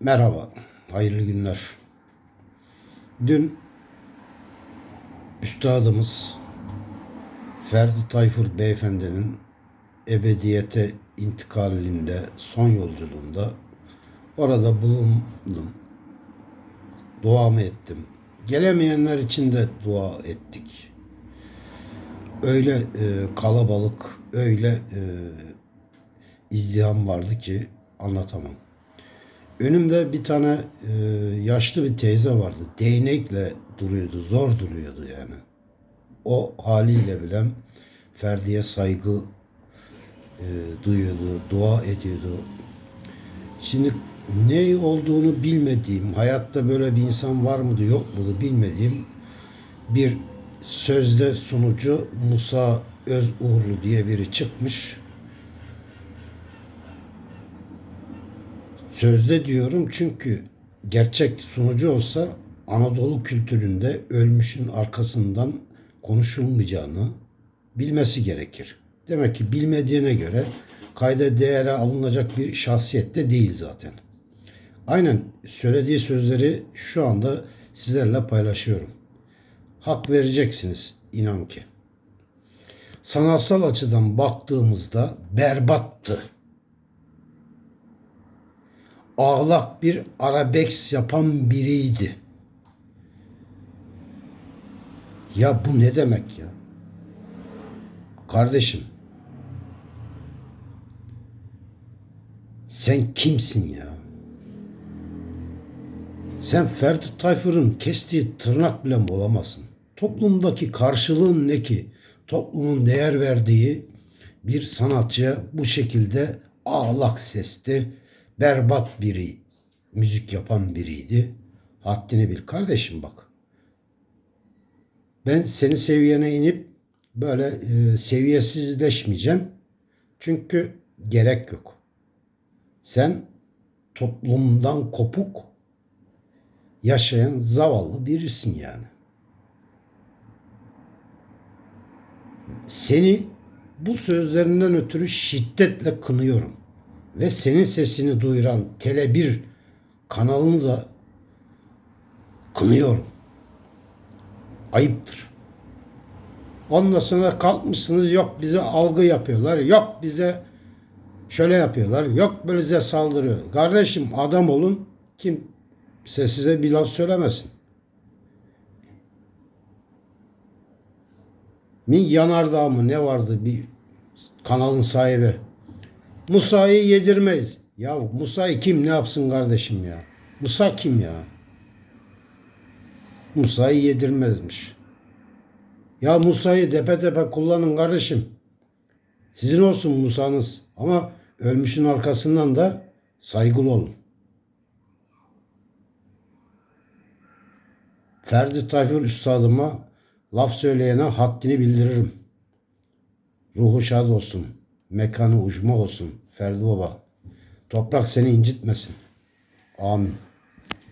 Merhaba, hayırlı günler. Dün üstadımız Ferdi Tayfur Beyefendinin ebediyete intikalinde son yolculuğunda orada bulundum. Duamı ettim. Gelemeyenler için de dua ettik. Öyle e, kalabalık, öyle e, izdiham vardı ki anlatamam. Önümde bir tane e, yaşlı bir teyze vardı. Değnekle duruyordu. Zor duruyordu yani. O haliyle bile Ferdi'ye saygı e, duyuyordu. Dua ediyordu. Şimdi ne olduğunu bilmediğim, hayatta böyle bir insan var mıydı yok muydu bilmediğim bir sözde sunucu Musa Özuğurlu diye biri çıkmış. Sözde diyorum çünkü gerçek sunucu olsa Anadolu kültüründe ölmüşün arkasından konuşulmayacağını bilmesi gerekir. Demek ki bilmediğine göre kayda değere alınacak bir şahsiyette değil zaten. Aynen söylediği sözleri şu anda sizlerle paylaşıyorum. Hak vereceksiniz inan ki. Sanatsal açıdan baktığımızda berbattı ağlak bir arabeks yapan biriydi. Ya bu ne demek ya? Kardeşim sen kimsin ya? Sen Ferdi Tayfur'un kestiği tırnak bile olamazsın? Toplumdaki karşılığın ne ki? Toplumun değer verdiği bir sanatçıya bu şekilde ağlak sesli, berbat biri, müzik yapan biriydi. Haddini bil kardeşim bak. Ben senin seviyene inip böyle e, seviyesizleşmeyeceğim. Çünkü gerek yok. Sen toplumdan kopuk yaşayan zavallı birisin yani. Seni bu sözlerinden ötürü şiddetle kınıyorum ve senin sesini duyuran Tele1 kanalını da kınıyorum. Ayıptır. Ondan sonra kalkmışsınız yok bize algı yapıyorlar. Yok bize şöyle yapıyorlar. Yok böyle size saldırıyor. Kardeşim adam olun. Kimse size bir laf söylemesin. Mi yanardağ mı ne vardı bir kanalın sahibi. Musa'yı yedirmeyiz. Ya Musa'yı kim ne yapsın kardeşim ya? Musa kim ya? Musa'yı yedirmezmiş. Ya Musa'yı tepe tepe kullanın kardeşim. Sizin olsun Musa'nız. Ama ölmüşün arkasından da saygılı olun. Ferdi Tayfur üstadıma laf söyleyene haddini bildiririm. Ruhu şad olsun. Mekanı ucma olsun. Ferdi Baba. Toprak seni incitmesin. Amin.